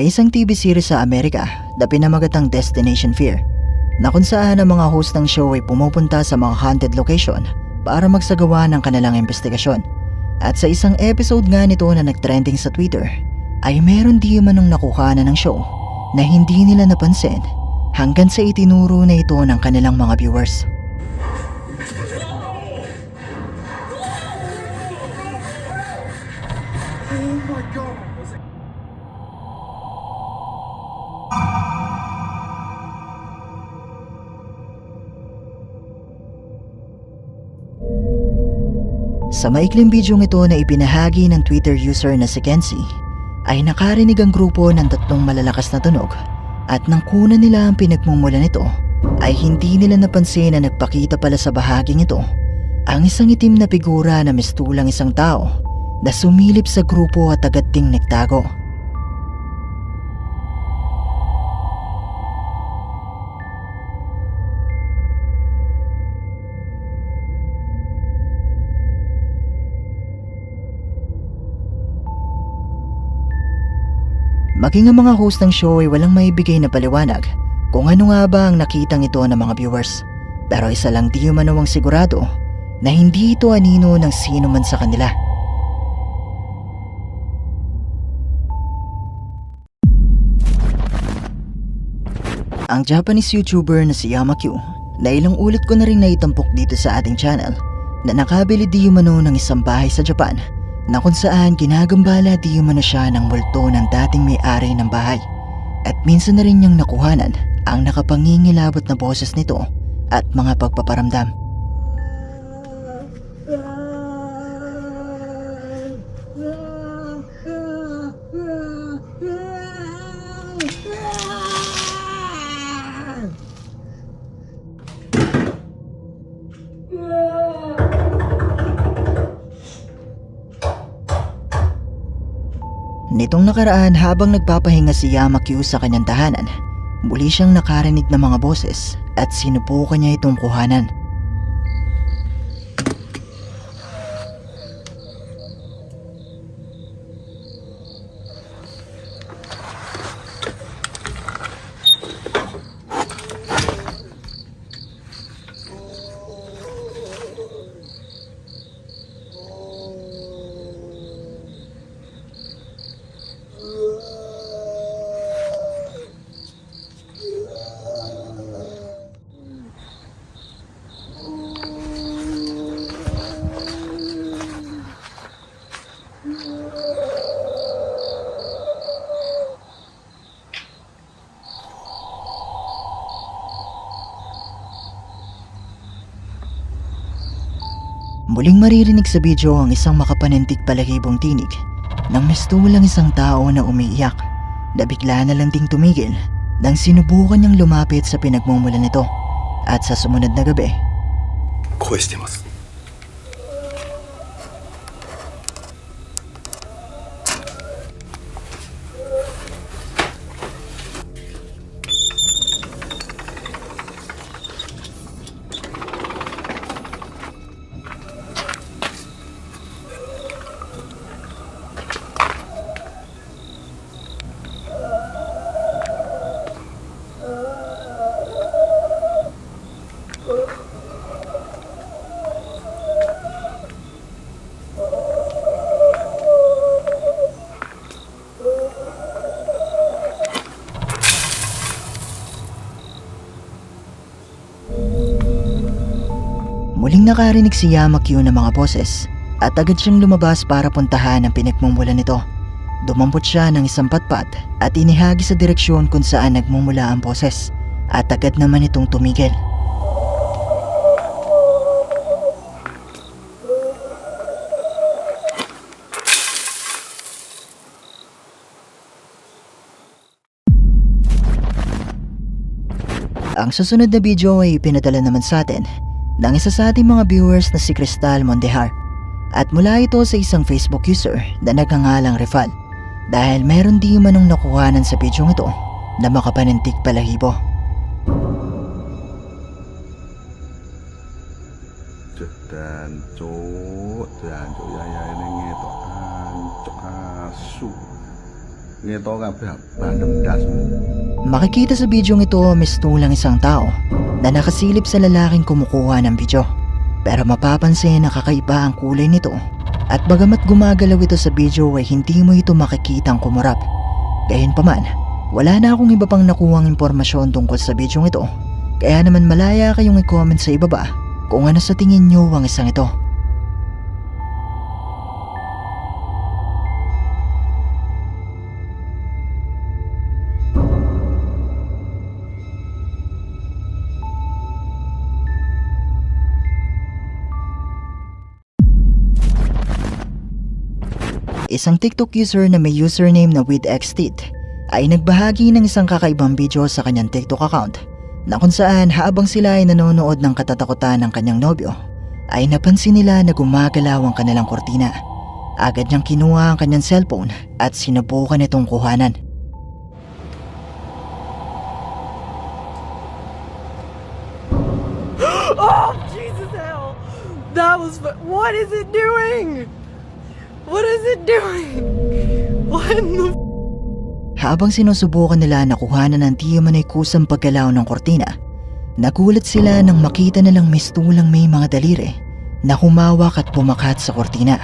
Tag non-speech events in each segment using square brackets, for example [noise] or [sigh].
May isang TV series sa Amerika na pinamagatang Destination Fear na kung saan ang mga host ng show ay pumupunta sa mga haunted location para magsagawa ng kanilang investigasyon. At sa isang episode nga nito na nagtrending sa Twitter ay meron di manong nakuha na ng show na hindi nila napansin hanggang sa itinuro na ito ng kanilang mga viewers. Sa maikling bidyong ito na ipinahagi ng Twitter user na si Kenzie, ay nakarinig ang grupo ng tatlong malalakas na tunog at nang kuna nila ang pinagmumula nito ay hindi nila napansin na nagpakita pala sa bahaging ito ang isang itim na figura na mistulang isang tao na sumilip sa grupo at agad ding nagtago. Maging ang mga host ng show ay walang maibigay na paliwanag kung ano nga ba ang nakitang ito ng mga viewers. Pero isa lang di umano sigurado na hindi ito anino ng sino man sa kanila. Ang Japanese YouTuber na si Yamakyu na ilang ulit ko na rin naitampok dito sa ating channel na nakabili di umano ng isang bahay sa Japan na kung saan ginagambala di umano siya ng multo ng dating may-ari ng bahay. At minsan na rin niyang nakuhanan ang nakapangingilabot na boses nito at mga pagpaparamdam. Nitong nakaraan habang nagpapahinga si Yamakyu sa kanyang tahanan, muli siyang nakarinig ng mga boses at sinubukan niya itong kuhanan. Muling maririnig sa video ang isang makapanintig palahibong tinig nang mistulang isang tao na umiiyak na bigla na lang ding tumigil nang sinubukan niyang lumapit sa pinagmumula nito at sa sumunod na gabi 声してます「 nakarinig si Yamakyu ng mga boses at agad siyang lumabas para puntahan ang pinagmumula nito. Dumampot siya ng isang patpat at inihagi sa direksyon kung saan nagmumula ang boses at agad naman itong tumigil. Ang susunod na video ay pinadala naman sa atin ng isa sa ating mga viewers na si Crystal Mondehar. At mula ito sa isang Facebook user na nagangalang Refal dahil meron di manong nakuhanan sa bidyong ito na makapanintik palahibo. Dan, cho, dan, cho, yan, yan, Nito ka paano das mo? Makikita sa bidyong ito mistulang isang tao na nakasilip sa lalaking kumukuha ng video. Pero mapapansin na kakaiba ang kulay nito at bagamat gumagalaw ito sa video ay hindi mo ito makikitang kumurap. Gayunpaman, wala na akong iba pang nakuhang impormasyon tungkol sa bidyong ito. Kaya naman malaya kayong i-comment sa ibaba kung ano sa tingin nyo ang isang ito. Isang TikTok user na may username na WithXTit ay nagbahagi ng isang kakaibang video sa kanyang TikTok account na kung saan habang sila ay nanonood ng katatakutan ng kanyang nobyo ay napansin nila na gumagalaw ang kanilang kortina. Agad niyang kinuha ang kanyang cellphone at sinubukan itong kuhanan. Oh, Jesus hell! That was. What is it doing? What is it doing? What in the. Habang sinusubukan nila na kuhanan ng di man ay kusang paggalaw ng kortina, nagulat sila nang makita nilang mistulang may mga daliri na humawak at pumakat sa kortina.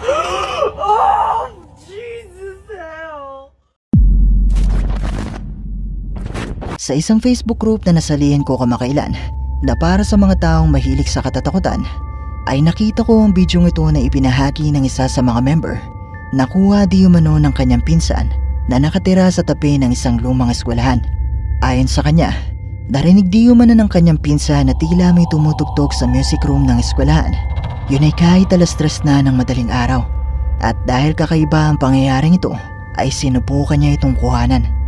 [gasps] Oh, Jesus hell! Sa isang Facebook group na nasalihan ko kamakailan na para sa mga taong mahilig sa katatakutan, ay nakita ko ang bidyong ito na ipinahagi ng isa sa mga member. Nakuha di umano ng kanyang pinsan na nakatira sa tabi ng isang lumang eskwelahan. Ayon sa kanya, narinig di umano ng kanyang pinsan na tila may tumutugtog sa music room ng eskwelahan. Yun ay kahit alas tres na ng madaling araw. At dahil kakaiba ang pangyayaring ito, ay sinubukan niya itong kuhanan.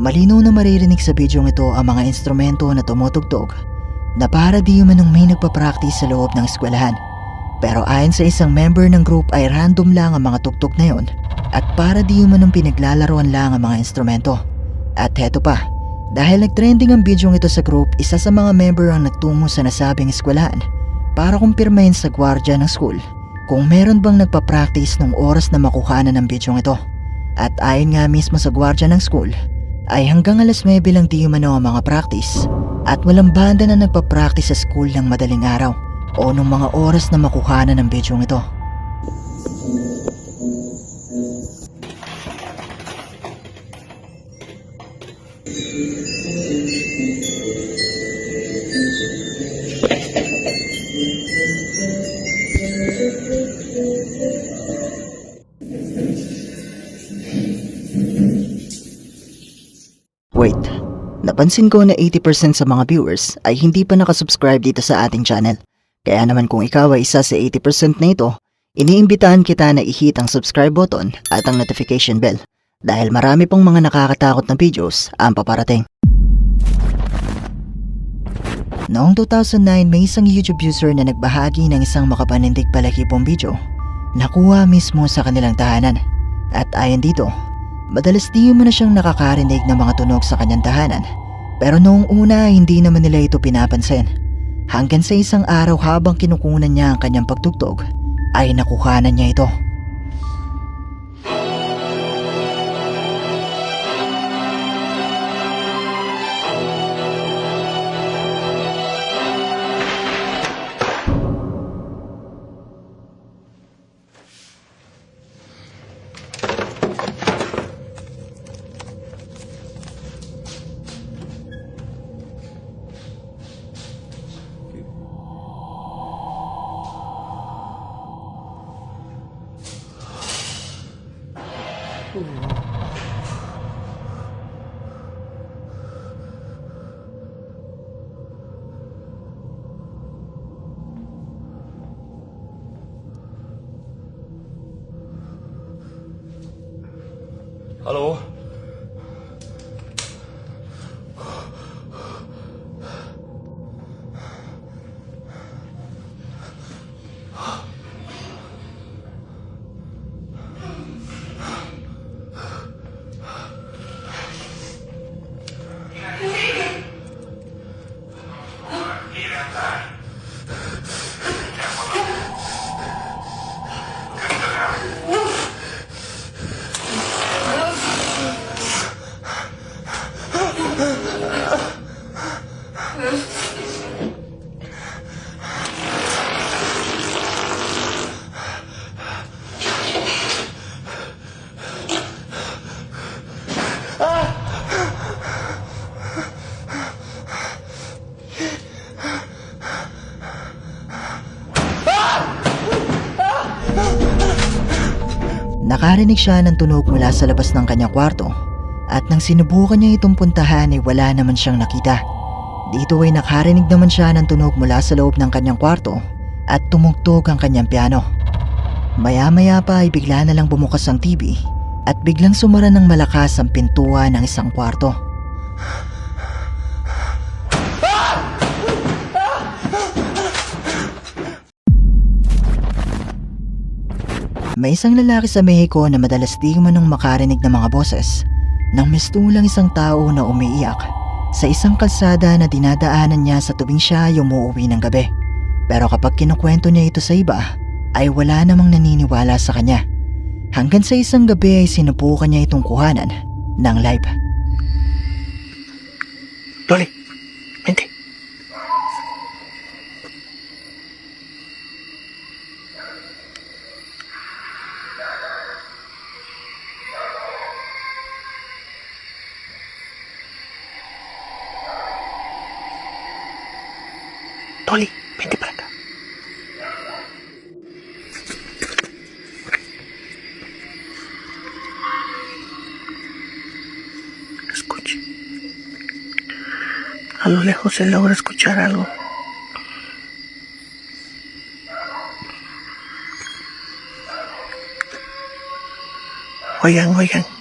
Malino na maririnig sa bidyong ito ang mga instrumento na tumutugtog na para di manong may nagpa-practice sa loob ng eskwelahan. Pero ayon sa isang member ng group ay random lang ang mga tugtog na yon at para di manong pinaglalaroan lang ang mga instrumento. At heto pa, dahil nagtrending ang bidyong ito sa group, isa sa mga member ang nagtungo sa nasabing eskwelahan para kumpirmahin sa gwardya ng school kung meron bang nagpa-practice nung oras na makuhanan ng bidyong ito. At ayon nga mismo sa gwardya ng school, ay hanggang alas 9 lang di umano ang mga practice at walang banda na nagpa-practice sa school ng madaling araw o nung mga oras na makuhanan ng bidyong ito. Napansin ko na 80% sa mga viewers ay hindi pa nakasubscribe dito sa ating channel. Kaya naman kung ikaw ay isa sa 80% na ito, iniimbitahan kita na i-hit ang subscribe button at ang notification bell dahil marami pong mga nakakatakot na videos ang paparating. Noong 2009, may isang YouTube user na nagbahagi ng isang makapanindig palakipong video. Nakuha mismo sa kanilang tahanan. At ayon dito, madalas di mo na siyang nakakarinig ng mga tunog sa kanyang tahanan. Pero noong una, hindi naman nila ito pinapansin. Hanggang sa isang araw habang kinukunan niya ang kanyang pagtugtog, ay nakuhanan niya ito. Hello. Nakarinig siya ng tunog mula sa labas ng kanyang kwarto at nang sinubukan niya itong puntahan ay wala naman siyang nakita. Dito ay nakarinig naman siya ng tunog mula sa loob ng kanyang kwarto at tumugtog ang kanyang piano. Maya-maya pa ay bigla na lang bumukas ang TV at biglang sumara ng malakas ang pintuan ng isang kwarto. May isang lalaki sa Mexico na madalas di manong makarinig ng mga boses nang mistulang isang tao na umiiyak sa isang kalsada na dinadaanan niya sa tubing siya ay umuwi ng gabi. Pero kapag kinukwento niya ito sa iba, ay wala namang naniniwala sa kanya. Hanggang sa isang gabi ay sinubukan niya itong kuhanan ng live. Dolly, Dolly, vente para acá. Escuche. A lo lejos se logra escuchar algo. Oigan, oigan.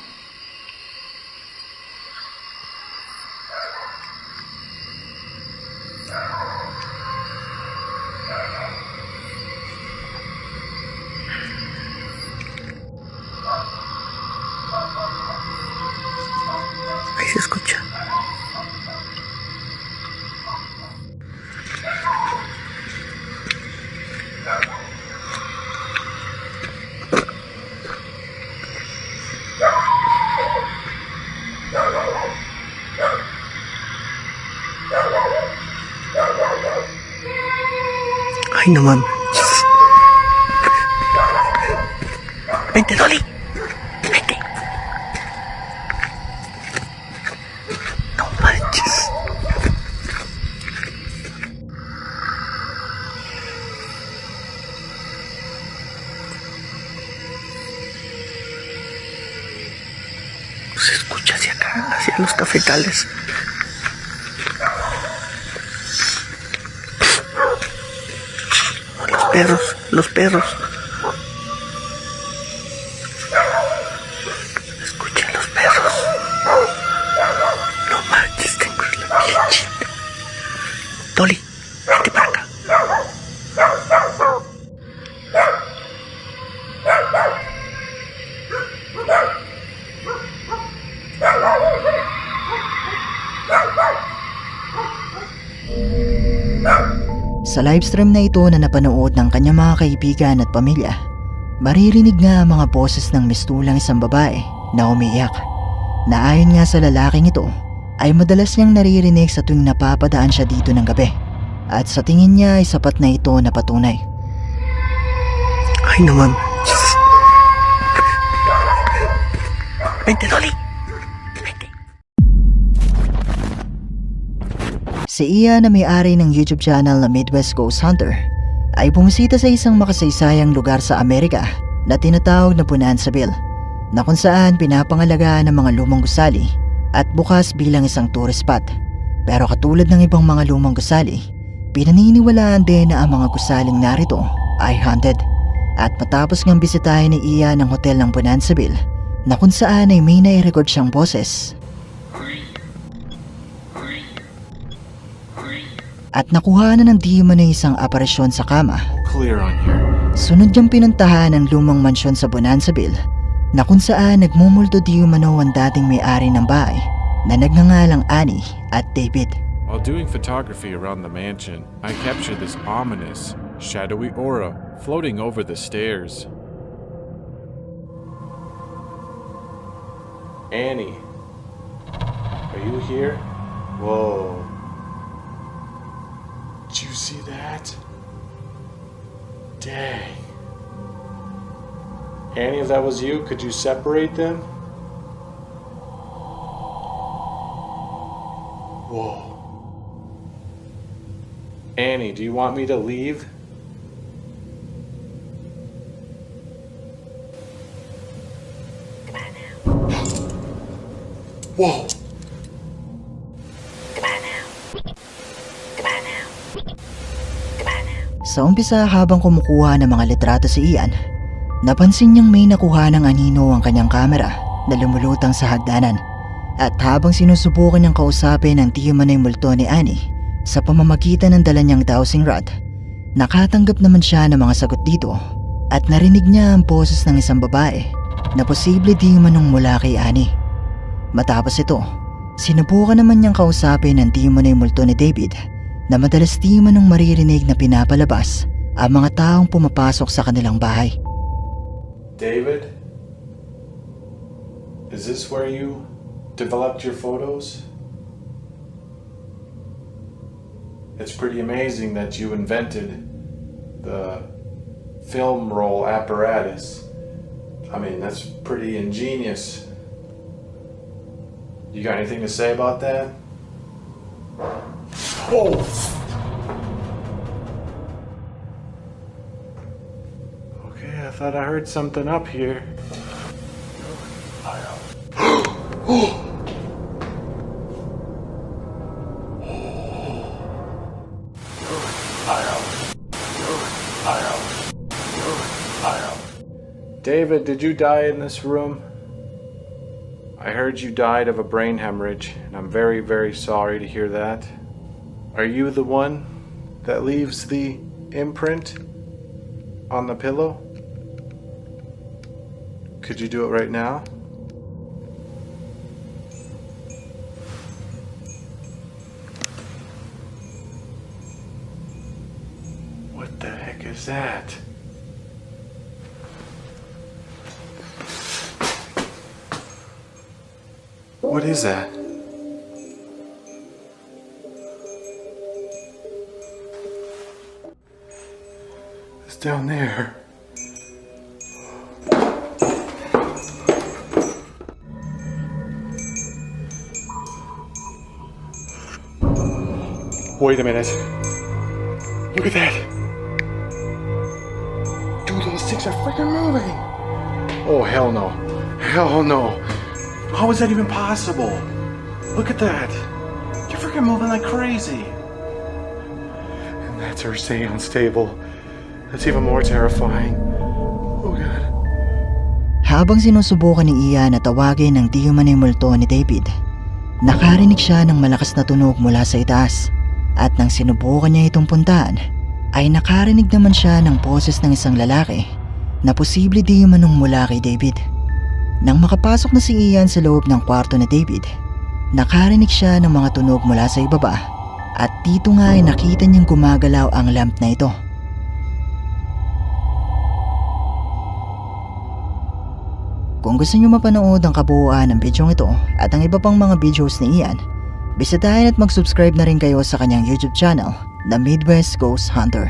Ay, no mames. Vente, Dolly. Vente. No manches. Se escucha hacia acá, hacia los cafetales. Los perros, los perros. Sa livestream na ito na napanood ng kanyang mga kaibigan at pamilya, maririnig nga ang mga boses ng mistulang isang babae na umiiyak. Na ayon nga sa lalaking ito, ay madalas niyang naririnig sa tuwing napapadaan siya dito ng gabi. At sa tingin niya ay sapat na ito na patunay. Ay, no manches. Vente, Si Iya na may-ari ng YouTube channel na Midwest Ghost Hunter ay bumisita sa isang makasaysayang lugar sa Amerika na tinatawag na Punansaville na kung saan pinapangalagaan ng mga lumang gusali at bukas bilang isang tourist spot. Pero katulad ng ibang mga lumang gusali, pinaniniwalaan din na ang mga gusaling narito ay haunted. At matapos ngang bisitahin ni Iya ng hotel ng Punansaville na kung saan ay may nai-record siyang boses at nakuha na ng demon na isang aparisyon sa kama. Clear on here. Sunod niyang pinuntahan ang lumang mansyon sa Bonansaville na kung saan nagmumulto di umano ang dating may-ari ng bahay na nagngangalang Annie at David. While doing photography around the mansion, I captured this ominous, shadowy aura floating over the stairs. Annie, are you here? Whoa. Did you see that? Dang. Annie, if that was you, could you separate them? Whoa. Annie, do you want me to leave? Goodbye now. Whoa. Sa umpisa habang kumukuha ng mga litrato si Ian, napansin niyang may nakuha ng anino ang kanyang kamera na lumulutang sa hagdanan. At habang sinusubukan niyang kausapin ang tiyumanay multo ni Annie sa pamamagitan ng dala niyang dowsing rod, nakatanggap naman siya ng mga sagot dito at narinig niya ang boses ng isang babae na posible di manong mula kay Annie. Matapos ito, sinubukan naman niyang kausapin ang tiyumanay multo ni David na madalas di manong maririnig na pinapalabas ang mga taong pumapasok sa kanilang bahay. David? Is this where you developed your photos? It's pretty amazing that you invented the film roll apparatus. I mean, that's pretty ingenious. You got anything to say about that? Oh! Okay, I thought I heard something up here. David, did you die in this room? I heard you died of a brain hemorrhage, and I'm very, very sorry to hear that. Are you the one that leaves the imprint on the pillow? Could you do it right now? What the heck is that? What is that? Down there. Wait a minute. Look at that. Dude, those sticks are freaking moving. Oh, hell no. Hell no. How is that even possible? Look at that. You're freaking moving like crazy. And that's her seance table. That's even more terrifying. Oh, God. Habang sinusubukan ni Ian na tawagin ang di umano'y multo ni David, nakarinig siya ng malakas na tunog mula sa itaas. At nang sinubukan niya itong puntaan, ay nakarinig naman siya ng boses ng isang lalaki na posible di umanong mula kay David. Nang makapasok na si Ian sa loob ng kwarto ni David, nakarinig siya ng mga tunog mula sa ibaba at dito nga ay nakita niyang gumagalaw ang lamp na ito. Kung gusto niyo mapanood ang kabuuan ng bidyong ito at ang iba pang mga videos ni Ian, bisitahin at mag-subscribe na rin kayo sa kanyang YouTube channel na Midwest Ghost Hunter.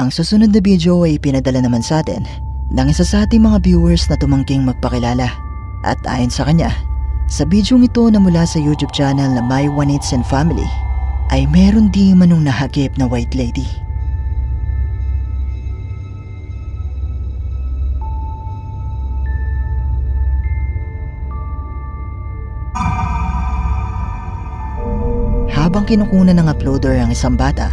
Ang susunod na video ay pinadala naman sa atin ng isa sa ating mga viewers na tumangking magpakilala. At ayon sa kanya, sa bidyong ito na mula sa YouTube channel na My One and Family, ay meron di manong nahagip na white lady. Habang kinukunan ng uploader ang isang bata,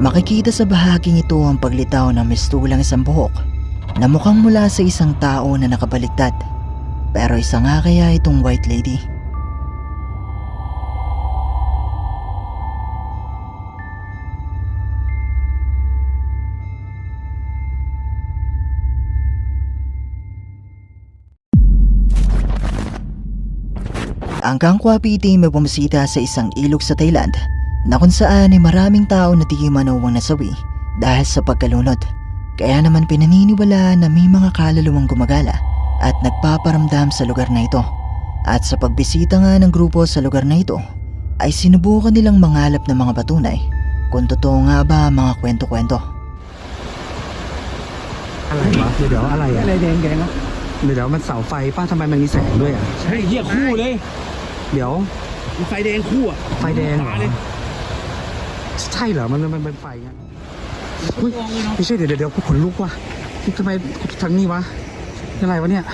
makikita sa bahaging ito ang paglitaw ng mistulang isang buhok na mukhang mula sa isang tao na nakabaliktad. Pero isa nga kaya itong white lady. Ang Kangkwa Piti may bumisita sa isang ilog sa Thailand na kung saan ay maraming tao na di manawang nasawi dahil sa pagkalunod. Kaya naman pinaniniwala na may mga kaluluwang gumagala at nagpaparamdam sa lugar na ito. At sa pagbisita nga ng grupo sa lugar na ito, ay sinubukan nilang mangalap ng mga patunay kung totoo nga ba mga kwento-kwento. Alay ba? Hindi daw, alay ah. Alay din, ganyan ba? Hindi daw, man sao fai pa, tamay man ni sang doy ah. Hey, yeah, cool eh. เดี๋ยวมันเสาไฟป้าทำไมมันมีแสงด้วยอะใช่เหี้ยคู่เลยเดี๋ยว ไฟแดงคู่อะไฟแดงเหรอตาเลยใช่เหรอ มันมันเป็นไฟไงอุ๊ยไม่ใช่เดี๋ยวเดี๋ยวเดี๋ยวกูขนลุกว่ะทำไมทางนี้วะอะไรวะเนี่ย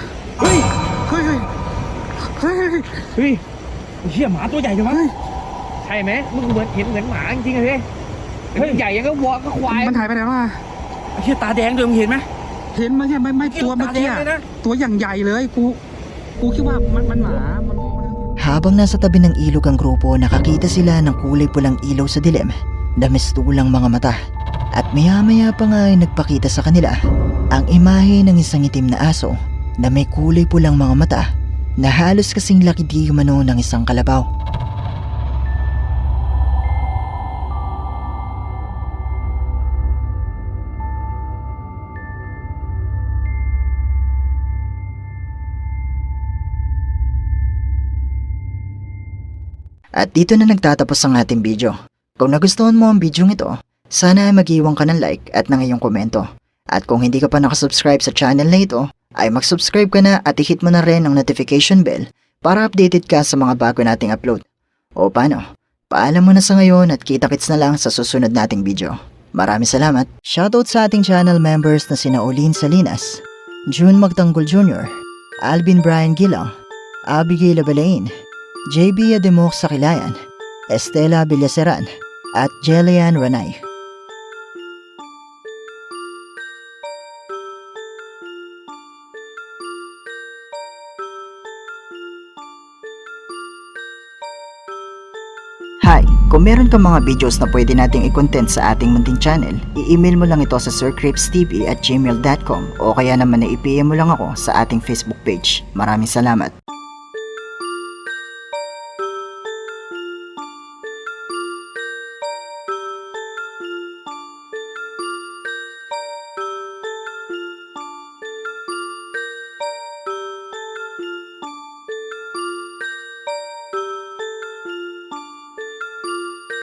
เฮ้ยเฮ้ยเฮ้ยเฮ้ยเฮ้ยเฮ้ยเฮียหมาตัวใหญ่จังวะใช่ไหมมึงเหมือนเห็นเหมือนหมาจริงๆอะพี่เฮ้ยใหญ่ยังก็วัวก็ควายมันหายไปไหนวะเฮียตาแดงด้วยมึงเห็นไหม เห็นไหมเนี่ยไม่ไม่ตัวเมื่อกี้ตาแดงเลยนะ ตัวอย่างใหญ่เลยกูกูคิดว่ามันมันหมามัน Habang nasa tabi ng ilog ang grupo, nakakita sila ng kulay pulang ilaw sa dilim na mistulang mga mata. At maya-maya pa nga ay nagpakita sa kanila ang imahe ng isang itim na aso na may kulay pulang mga mata na halos kasing laki di umano ng isang kalabaw. At dito na nagtatapos ang ating video. Kung nagustuhan mo ang video ito, sana ay mag-iwan ka ng like at ng iyong komento. At kung hindi ka pa nakasubscribe sa channel na ito, ay mag-subscribe ka na at i-hit mo na rin ang notification bell para updated ka sa mga bago nating upload. O paano? Paalam mo na sa ngayon at kita-kits na lang sa susunod nating video. Maraming salamat. Shoutout sa ating channel members na sina Olin Salinas, June Magtanggol Jr., Alvin Brian Gilang, Abigail Abelain, JB Ademok Sakilayan, Estela Villaseran, at Jelian Ranay. Hi! Kung meron kang mga videos na pwede nating i-content sa ating munting channel, i-email mo lang ito sa sircripstv at gmail.com o kaya naman na i-PM mo lang ako sa ating Facebook page. Maraming salamat!